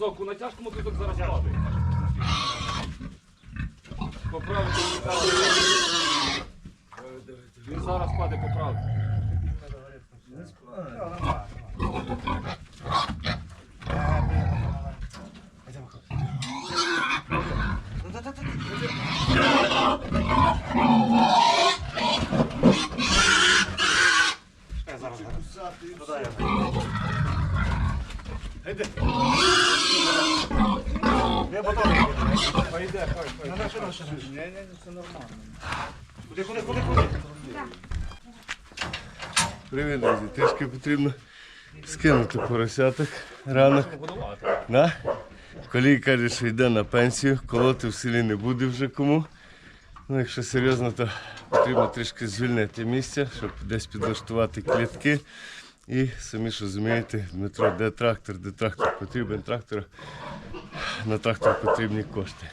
Разок у натяжкому тут зараз падає. Поправити Він зараз падає поправити. Не мотор. Пойде, хай, хай. На що наше? Ні, ні, це нормально. Куди, куди, куди, куди? Привіт, друзі. Трішки потрібно скинути поросяток ранок. На? Колій каже, що йде на пенсію, колоти в селі не буде вже кому. Ну, якщо серйозно, то потрібно трішки звільнити місця, щоб десь підлаштувати клітки. І самі ж розумієте, Дмитро, де трактор, де трактор потрібен трактор, на трактор потрібні кошти.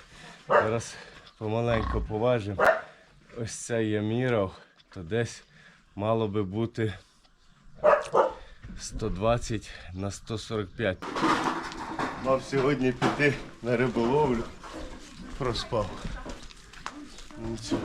Зараз помаленько поважимо. Ось це є мірав, то десь мало би бути 120 на 145. Мав сьогодні піти на риболовлю. Проспав. Нічого.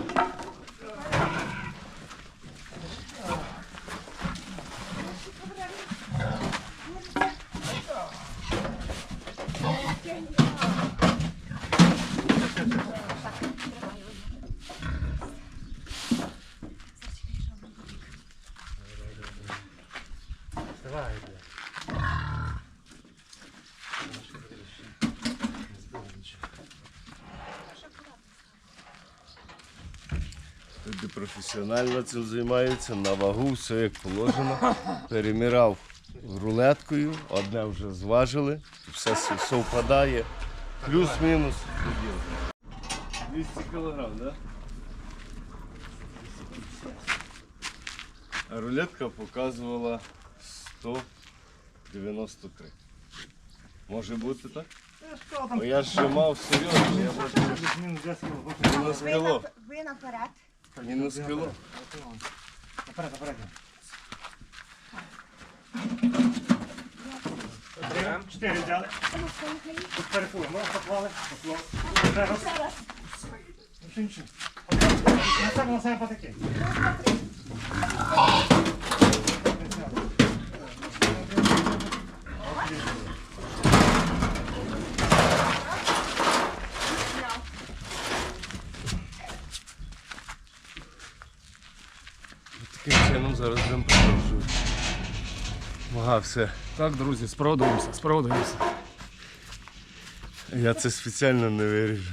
Давай, йде. Люди професіонально цим займаються, на вагу, все як положено. Перемірав рулеткою, одне вже зважили, все с- совпадає. Плюс-мінус. 200 кілограм, так? Да? А рулетка показувала 193. Може бути так? Бо я ж мав серйозно, я бачу, Мінус кіло. ви наперед. Мінус кіло. Наперед, наперед. Чотири взяли. Тут перепуємо. Поклали. Поклали. Ще раз. Ну, раз. На себе, на себе потаки. Чином зараз будемо продовжувати. Ага, все. Так, друзі, справдуємося, справдуємося. Я це спеціально не виріжу.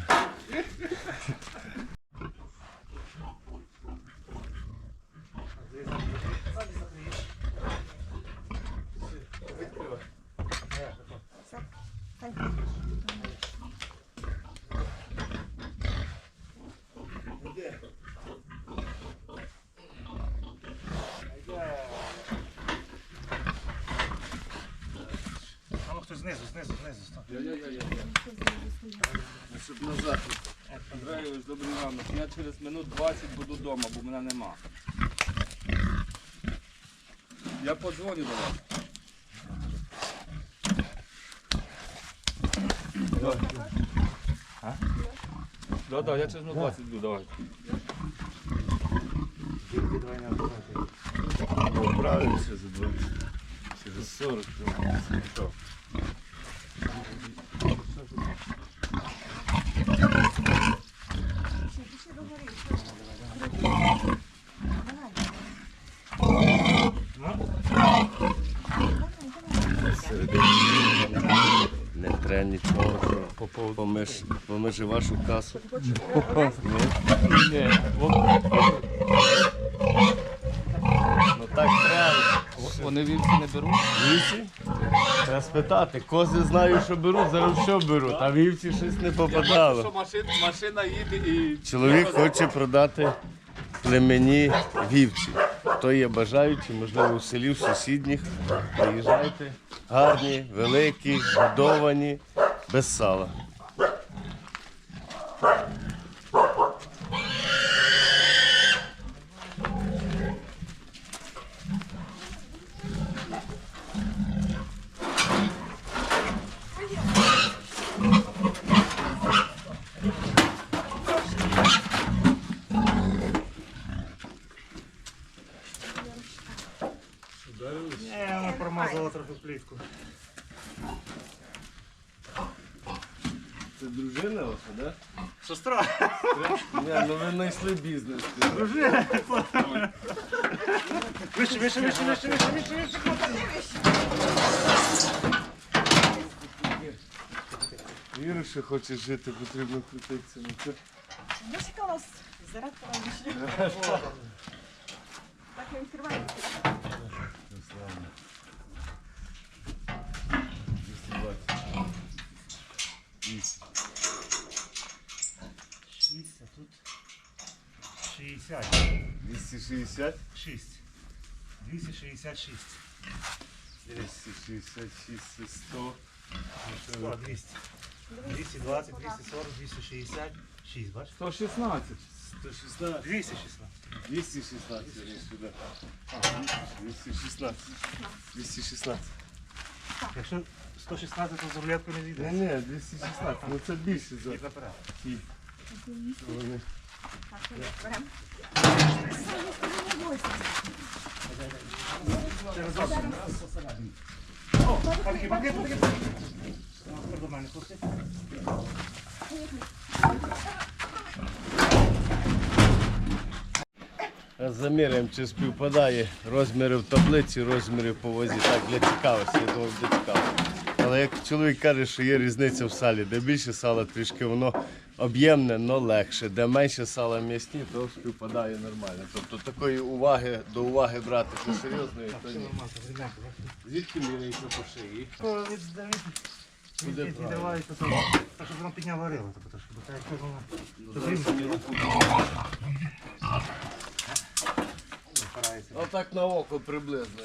А ну хтось знизу, знизу, знизу. Стоп. Щоб назад. Андрійович, добрий ранок. Я через минут 20 буду вдома, бо мене нема. Я подзвоню до вас. Да, да, я через минут 20 йду, давай. Давай не відбивайте. Поправимося за 20. Через 40 км. Не треба нічого. Помиш, помиш вашу касу. Ні, Ну так треба. вони вівці не беруть. Вівці? Треба спитати. Кози знаю, що беруть, зараз що беруть, а вівці щось не Що попадало. машина, машина їде і... Чоловік хоче продати племені вівці. Хто є бажаючі, можливо, у селі, в сусідніх. Приїжджайте. Гарні, великі, годовані, без сала. Ударилась? Не, вона промазала трохи плітку. Це дружина ваша, да? Сестра, Ні, ну ви знайшли бізнес. дружина. Вище, вище, вище, вище, вище, вище, вище. Віриш, що хочеш жити, потрібно крутитися. Ну, це... Мусикала зарядка ранішня. Так не відкриваємо. 60. 260. 6. 266. 266, це 100. О, 200. 220, 240, 260. 6, бачиш? 116. 116. 216. 216, я сюди. 216. 216. Якщо 116, то з рулетку не Ні, зійде. ні, 216, ну це більше за І наперед. ті. Вони. Через. Заміряємо, чи співпадає розміри в таблиці, розміри по возі. Так, для цікавості, я думав, для цікавості. Але як чоловік каже, що є різниця в салі, де більше сала, трішки воно об'ємне, але легше. Де менше сала м'ясні, то співпадає нормально. Тобто такої уваги до уваги брати що серйозної, то ні. Звідки міряєте по шиї? Відривається так, щоб воно підняло рило, тобто, бо так як самі Отак на око приблизно.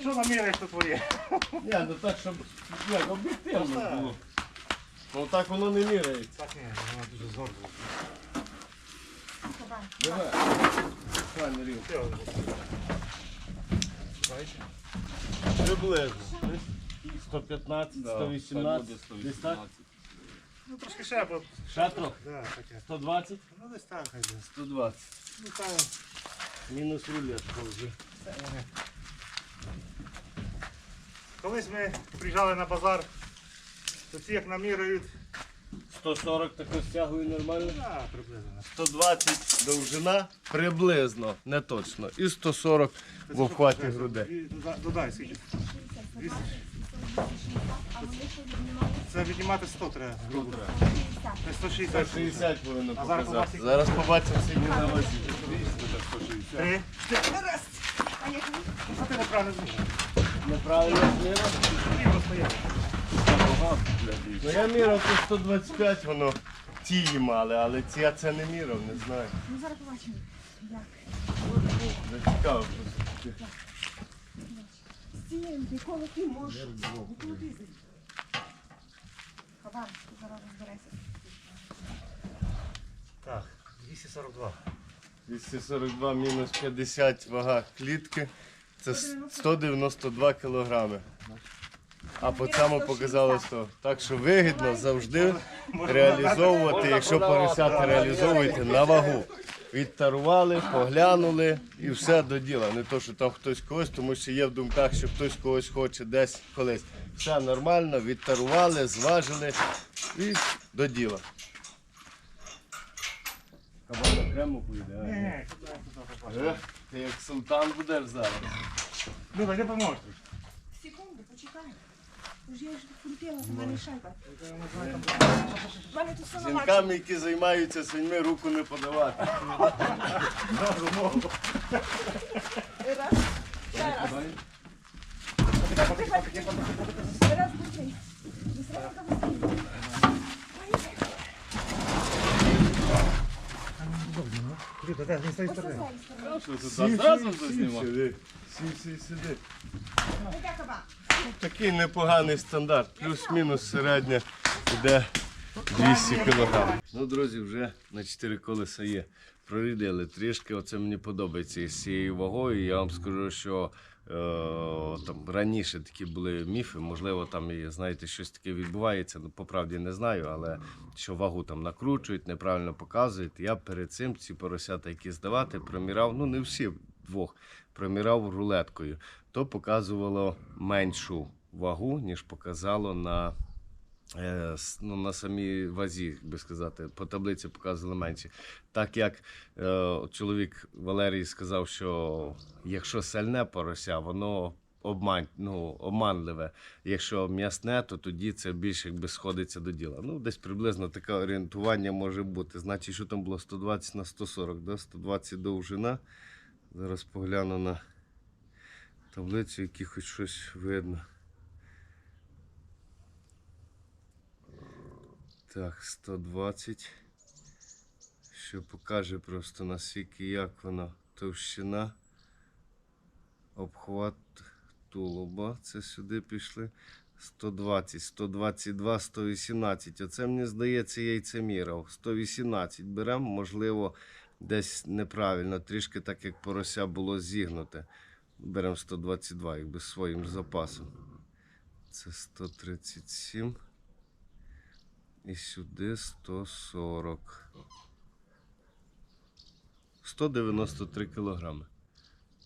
Що наміряєш, то твоє? Ні, ну так, щоб об'єктивно було. Ну так воно не міряється. Так ні, воно дуже зорко. Давай. Правильно бачиш? Приблизно. 115, 118, десь так? Ну трошки ще, бо... Ще трохи. Да, таке. 120, Ну десь так, хай буде. 120. Ну там, Мінус рулетка вже. Колись ми приїжджали на базар, як наміряють, 140 тако стягую нормально. а, приблизно. 120 довжина, приблизно, не точно. І 140 в обхваті грудей. Додай скільки. 200. Це віднімати 100 треба. грубо. 60. Це 160. 160 повинно А зараз показати. побачимо. Зараз побачимо скільки на вазі. Три. Раз. А ти неправильно зміг. Неправильно стояти. Ну я міряв то 125, воно ті мали, але ці я це не міряв, не знаю. Ну зараз побачимо. Як? Зацікавив просто. Стінки, коли ти можеш. Ніколи ти. Хабар, зараз розберешся. Так, 242. 242 мінус 50 вага клітки. Це 192 кілограми. А по цьому показало 100. Так що вигідно завжди реалізовувати, якщо поросята реалізовуєте на вагу. Відтарували, поглянули і все до діла. Не то, що там хтось когось, тому що є в думках, що хтось когось хоче десь колись. Все нормально, відтарували, зважили і до діла. Кабан окремо поїде. Е, Ти як султан будеш зараз. Люба, де поможеш? Секунду, почекай. Вже я ж крутила, в мене шайба. В мене тут все наладжено. Жінкам, які займаються свиньми, руку не подавати. Раз. Ще раз. Раз, тихо, тихо. Раз, быстрей. Быстренько, быстренько. Люба, не з тої сторони. з цієї сторони. Зразу зазнімав? сиди. Сі, сі, сиди. Іде кабан. Такий непоганий стандарт. Плюс-мінус середня йде 200 кг. Ну, друзі, вже на 4 колеса є. Прорідили трішки. Оце мені подобається з цією вагою. Я вам скажу, що там раніше такі були міфи. Можливо, там і знаєте, щось таке відбувається. Ну, по правді не знаю, але що вагу там накручують, неправильно показують. Я перед цим ці поросята, які здавати, проміряв, ну не всі двох. проміряв рулеткою, то показувало меншу вагу, ніж показало на, е, ну, на самій вазі, як би сказати, по таблиці показувало менше. Так як е, чоловік Валерій сказав, що якщо сальне порося, воно обман, ну, обманливе. Якщо м'ясне, то тоді це більше якби сходиться до діла. Ну, десь приблизно таке орієнтування може бути. Значить, що там було 120 на 140, да? 120 довжина. Зараз погляну на таблицю, які хоч щось видно. Так, 120. Що покаже просто наскільки як вона товщина. Обхват тулуба. Це сюди пішли. 120, 122, 118. Оце мені здається яйцеміров. 118 беремо, можливо, десь неправильно, трішки так як порося було зігнуте. Беремо 122, якби своїм запасом. Це 137. І сюди 140. 193 кілограми.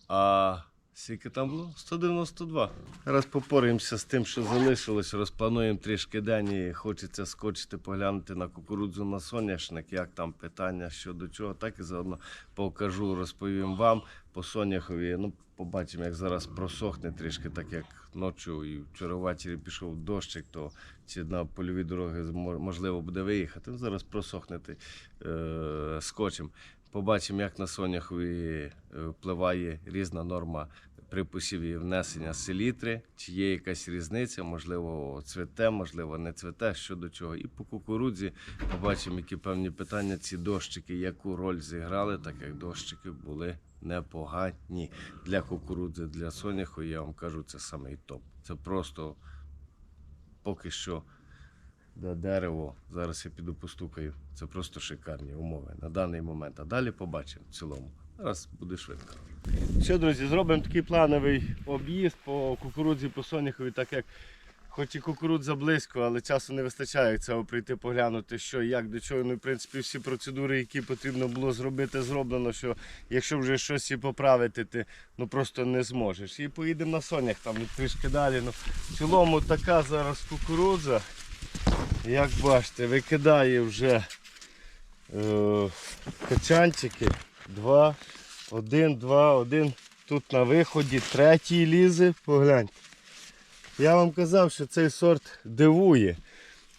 А скільки там було? 192. Зараз попораємося з тим, що залишилось. Розплануємо трішки день і хочеться скочити, поглянути на кукурудзу на соняшник, як там питання щодо чого. Так і заодно покажу, розповім вам по соняхові. Ну, побачимо, як зараз просохне трішки, так як ночі і вчора ввечері пішов дощик, то чи на польові дороги можливо буде виїхати. Ну, Зараз просохне, ти, е, скочимо. Побачимо, як на соняхові е, впливає різна норма при посіві внесення селітри, чи є якась різниця, можливо, цвете, можливо, не цвете, що до чого. І по кукурудзі побачимо, які певні питання ці дощики, яку роль зіграли, так як дощики були непогані для кукурудзи, для соняху. Я вам кажу, це самий топ. Це просто поки що. на дерево. Зараз я піду постукаю. Це просто шикарні умови на даний момент. А далі побачимо в цілому. Зараз буде швидко. Що, друзі, зробимо такий плановий об'їзд по кукурудзі, по соняхові, так як хоч і кукурудза близько, але часу не вистачає цього прийти поглянути, що, як, до чого. Ну, в принципі, всі процедури, які потрібно було зробити, зроблено, що якщо вже щось і поправити, ти ну, просто не зможеш. І поїдемо на сонях там трішки далі. Ну, в цілому така зараз кукурудза. Як бачите, викидає вже е, качанчики. Два, один, два, один. Тут на виході третій лізе. Погляньте. Я вам казав, що цей сорт дивує.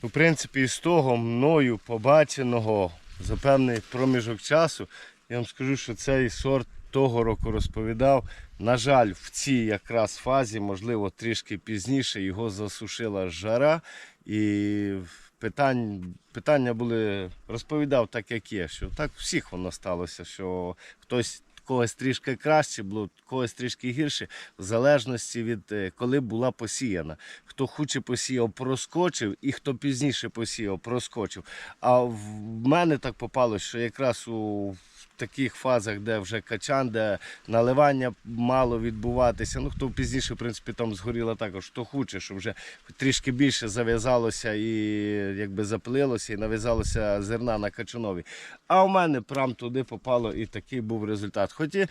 У принципі, із того мною побаченого за певний проміжок часу, я вам скажу, що цей сорт того року розповідав. На жаль, в цій якраз фазі, можливо, трішки пізніше його засушила жара. І питань, питання були, розповідав так, як є, що так всіх воно сталося, що хтось когось трішки краще було, когось трішки гірше, в залежності від е, коли була посіяна. Хто хуче посіяв, проскочив, і хто пізніше посіяв, проскочив. А в мене так попало, що якраз у таких фазах, де вже качан, де наливання мало відбуватися. Ну, хто пізніше, в принципі, там згоріло також, хто хоче, щоб вже трішки більше зав'язалося і якби запилилося, і нав'язалося зерна на качанові. А у мене прям туди попало і такий був результат. Хоч і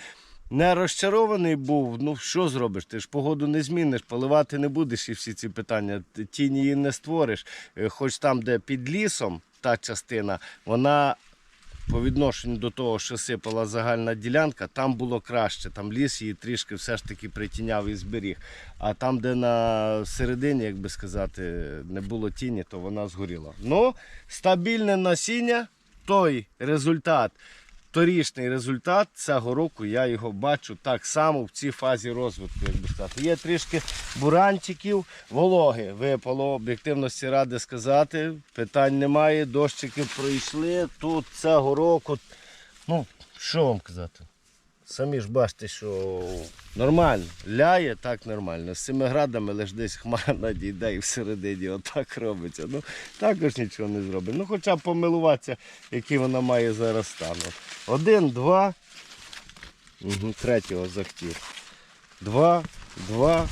не розчарований був, ну що зробиш? Ти ж погоду не зміниш, поливати не будеш і всі ці питання. Тіні її не створиш. Е, Хоч там, де під лісом та частина, вона по відношенню до того, що сипала загальна ділянка, там було краще. Там ліс її трішки все ж таки притіняв і зберіг. А там, де на середині, як би сказати, не було тіні, то вона згоріла. Ну, стабільне насіння, той результат. Торішній результат цього року я його бачу так само в цій фазі розвитку, як би сказати. Є трішки буранчиків, вологи випало, об'єктивності ради сказати. Питань немає, дощики пройшли. Тут цього року. Ну, що вам казати? Самі ж бачите, що нормально. Ляє так нормально. З цими градами лише десь хмара надійде і всередині отак робиться. Ну, також нічого не зробить. Ну, хоча б помилуватися, який вона має зараз стан. Один, два. Угу, третього захотів. Два, два.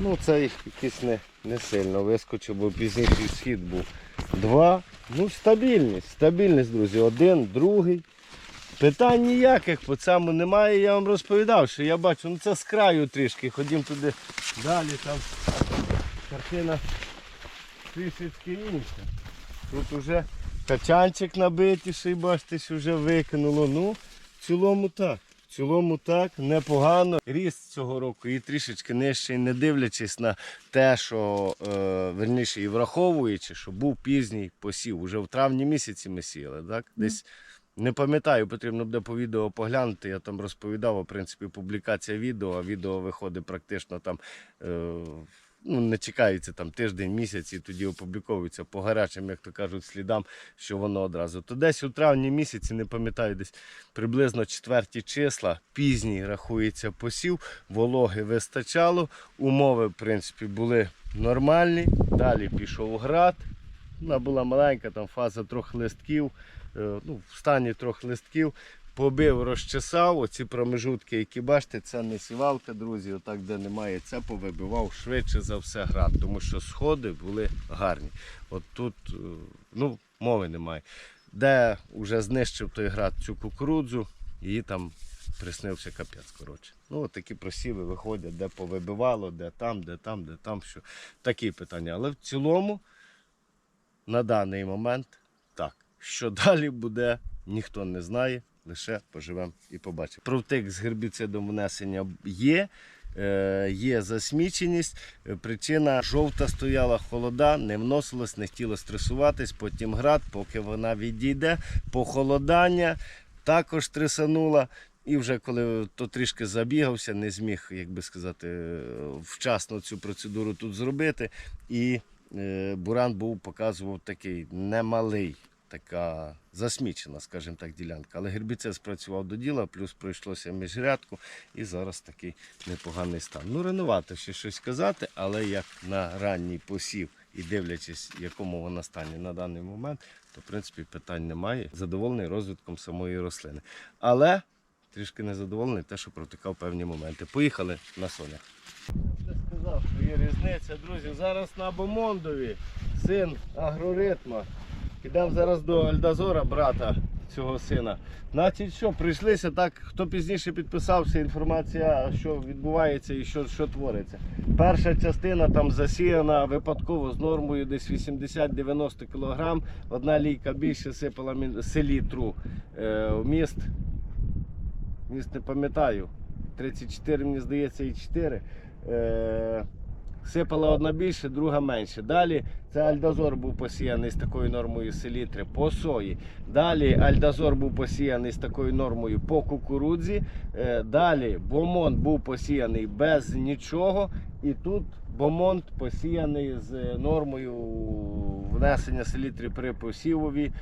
Ну, це їх якийсь не, не сильно вискочив, бо пізніший схід був. Два. Ну, стабільність, стабільність, друзі. Один, другий. Питань ніяких по цьому немає. Я вам розповідав, що я бачу, ну це з краю трішки. Ходім туди далі, там картина трішечки інша. Тут вже качанчик набитіший, бачите, вже викинуло. Ну, в цілому так. В цілому так, непогано. Ріст цього року і трішечки нижчий, не дивлячись на те, що е, верніше і враховуючи, що був пізній посів. Уже в травні місяці ми сіяли, так? Десь не пам'ятаю, потрібно буде по відео поглянути. Я там розповідав, в принципі, публікація відео, а відео виходить практично там. Е, Ну, не чекається там тиждень, місяць і тоді опубліковується по гарячим, як то кажуть, слідам, що воно одразу. То десь у травні місяці, не пам'ятаю, десь приблизно четверті числа, пізній рахується посів, вологи вистачало, умови, в принципі, були нормальні. Далі пішов град. Вона була маленька, там фаза трьох листків, ну, в стані трьох листків. Побив, розчесав, оці промежутки, які бачите, це не сівалка, друзі, отак, де немає, це повибивав швидше за все град, тому що сходи були гарні. От тут е, ну, мови немає. Де вже знищив той град цю кукурудзу, її там приснився капець. коротше. Ну, от такі просіви виходять, де повибивало, де там, де там, де там. Що. Такі питання. Але в цілому, на даний момент. Що далі буде, ніхто не знає, лише поживемо і побачимо. Провтик з гербіцидом внесення є. е, Є засміченість, причина жовта стояла холода, не вносилось, не хотіло стресуватись, потім град, поки вона відійде, похолодання також трясанула. І вже коли то трішки забігався, не зміг, як би сказати, вчасно цю процедуру тут зробити. І е, буран був, показував такий немалий, така засмічена, скажімо так, ділянка. Але гербіцид спрацював до діла, плюс пройшлося міжрядку, і зараз такий непоганий стан. Ну, рановато ще щось казати, але як на ранній посів і дивлячись, якому вона стані на даний момент, то в принципі питань немає. Задоволений розвитком самої рослини. Але трішки незадоволений те, що протикав певні моменти. Поїхали на сонях. Я сказав, що є різниця, друзі. Зараз на Бомондові син агроритма. Підемо зараз до Альдазора, брата цього сина. Значить, що, прийшлися так, хто пізніше підписався, інформація, що відбувається і що, що твориться. Перша частина там засіяна випадково з нормою десь 80-90 кг. Одна лійка більше сипала селітру е, в міст. Міст не пам'ятаю. 34, мені здається, і 4. Е, сипала одна більше, друга менше. Далі це Альдазор був посіяний з такою нормою селітри по сої. Далі Альдазор був посіяний з такою нормою по кукурудзі. Е, далі Бомонт був посіяний без нічого. І тут Бомонт посіяний з нормою внесення селітри при посівові.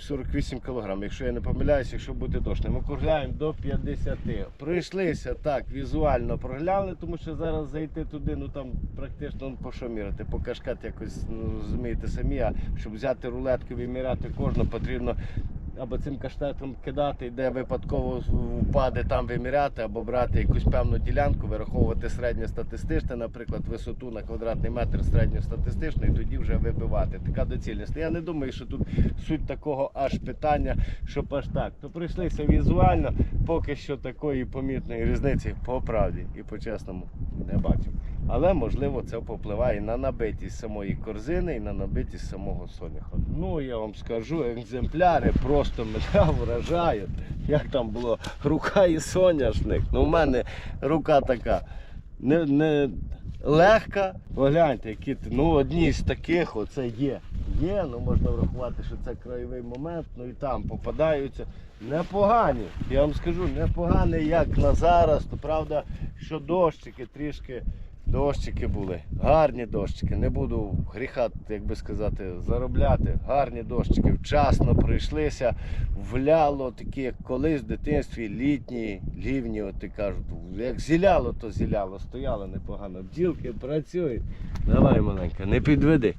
48 кг, якщо я не помиляюсь, якщо бути точним. кругляємо до 50. Прийшлися так, візуально проглянули, тому що зараз зайти туди, ну там практично ну, по що міряти, по кашкат якось, ну розумієте самі, а щоб взяти рулетку, виміряти кожну, потрібно або цим каштетом кидати, де випадково впаде там виміряти, або брати якусь певну ділянку, вираховувати середньостатистичне, наприклад, висоту на квадратний метр середньостатистичну, і тоді вже вибивати. Така доцільність. Я не думаю, що тут суть такого аж питання, щоб аж так. То прийшлися візуально, поки що такої помітної різниці по правді і по-чесному не бачив. Але можливо це попливає на набитість самої корзини і на набитість самого соняха. Ну я вам скажу, екземпляри просто мене вражають. Як там було рука і соняшник. Ну, у мене рука така не, не легка. Погляньте, які ну одні з таких оце є. Є, ну можна врахувати, що це краєвий момент, ну і там попадаються. Непогані. Я вам скажу, непогані, як на зараз. То правда, що дощики трішки. Дощики були, гарні дощики. Не буду гріха, як би сказати, заробляти. Гарні дощики. Вчасно прийшлися, вляло такі, як колись в дитинстві, літні, лівні, от і кажуть, як зіляло, то зіляло, стояло непогано. Бджілки працюють. Давай, маленька, не підведи.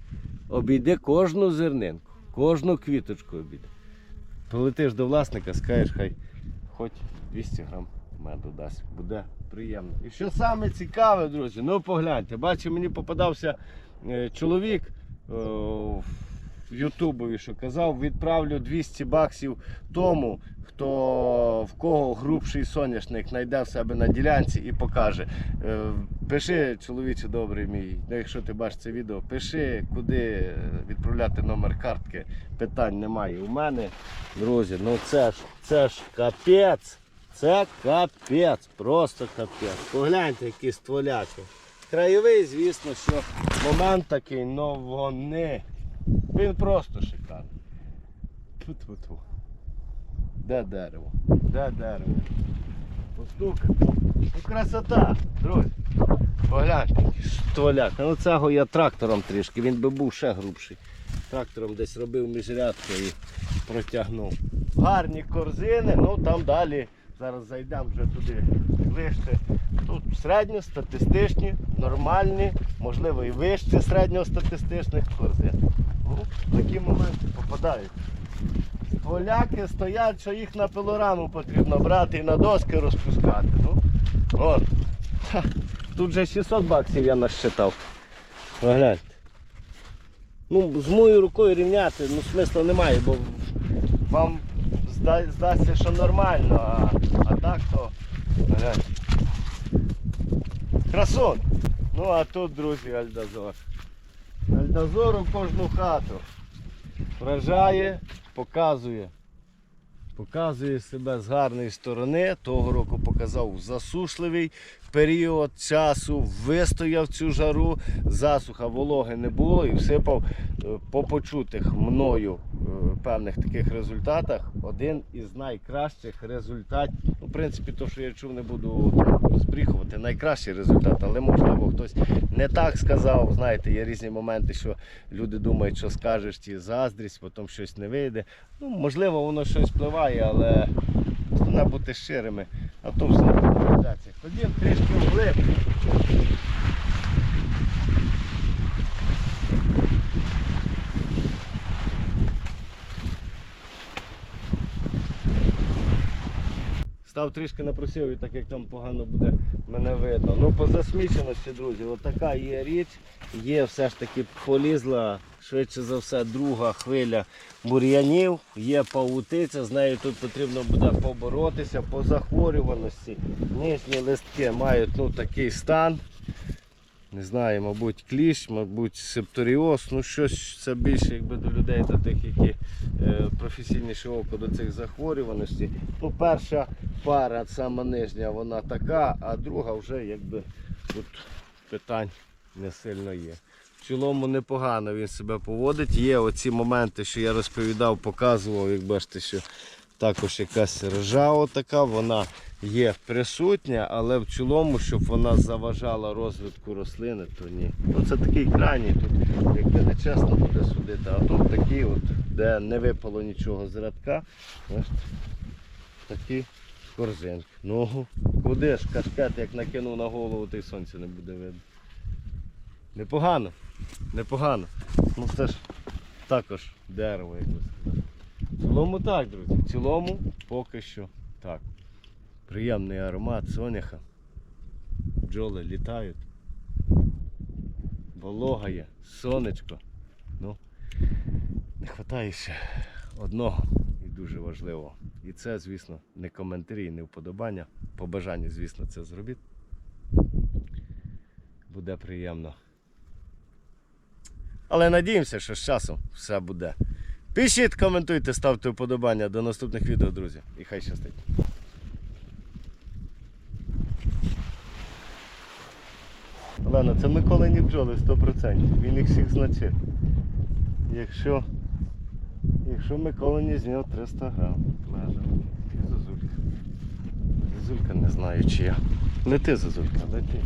Обійди кожну зернинку, кожну квіточку обійди. Полетиш до власника, скажеш, хай хоч 200 грам меду дасть. Буде приємно. І що саме цікаве, друзі, ну погляньте, бачу, мені попадався е, чоловік. е, в Ютубові, що казав, відправлю 200 баксів тому, хто в кого грубший соняшник знайде в себе на ділянці і покаже. Е, Пиши, чоловіче добрий мій, ну, якщо ти бачиш це відео, пиши, куди відправляти номер картки. Питань немає. У мене, друзі, ну це ж це ж капець. Це капець, просто капець. Погляньте, які стволяки. Краєвий, звісно, що момент такий, но вони. Він просто шикарний. Тьфу-тьфу-тьфу. Де дерево? Де дерево? Постук. Ну красота, друзі. Погляньте, який стволяк. Ну цього я трактором трішки, він би був ще грубший. Трактором десь робив міжрядку і протягнув. Гарні корзини, ну там далі. Зараз зайдемо вже туди вище. Тут середньостатистичні, нормальні, можливо і вище середньостатистичних корзин. Ну, такі моменти попадають. Стволяки стоять, що їх на пилораму потрібно брати і на доски розпускати. Ну, от. Тут вже 600 баксів я насчитав. Погляньте. Ну, з моєю рукою рівняти ну, смисла немає, бо вам зда- здасться, що нормально, а, а так то. Погляньте. Красун. Ну а тут, друзі, Альдазор. Альдазор у кожну хату. Вражає, показує. Показує себе з гарної сторони. Того року показав засушливий період часу, вистояв цю жару, засуха, вологи не було і всипав по почутих мною е, певних таких результатах один із найкращих результатів. Ну, в принципі, то, що я чув, не буду збріхувати. Найкращий результат, але можливо хтось не так сказав. Знаєте, є різні моменти, що люди думають, що скажеш ті заздрість, потім щось не вийде. Ну, можливо, воно щось впливає, але треба бути щирими. А то все трішки вглиб. Став трішки напросив, і так як там погано буде, мене видно. Ну по засміченості, друзі, отака є річ. Є все ж таки полізла, швидше за все, друга хвиля бур'янів, є павутиця, з нею тут потрібно буде поборотися по захворюваності. Нижні листки мають ну, такий стан. Не знаю, мабуть, кліщ, мабуть, септоріоз, ну щось це більше якби до людей, до тих, які е, професійніше око до цих захворюваностей. Ну, перша пара, сама нижня, вона така, а друга вже якби тут питань не сильно є. В цілому непогано він себе поводить. Є оці моменти, що я розповідав, показував, як бачите, що також якась ржа отака, вона є присутня, але в цілому, щоб вона заважала розвитку рослини, то ні. Ну це такий крайній, тут якби не чесно буде судити, а тут такі, от, де не випало нічого з рядка. Такі корзинки. Ну, куди ж кашкет, як накинув на голову, то й сонця не буде видно. Непогано, непогано. Ну це ж також дерево, як би сказати. В цілому так, друзі. В цілому поки що так. Приємний аромат соняха. Бджоли літають. Волога є, сонечко. Ну, не вистачає ще одного і дуже важливого. І це, звісно, не коментарі, не вподобання. По бажанню, звісно, це зробіть. Буде приємно. Але надіємося, що з часом все буде. Пишіть, коментуйте, ставте вподобання. До наступних відео, друзі. І хай щастить. Олена, це Миколині бджоли 100%. Він їх всіх значив. Якщо, якщо Миколині з нього 300 грам. І зазулька. Зазулька не знаю чия. Лети, зазулька, лети.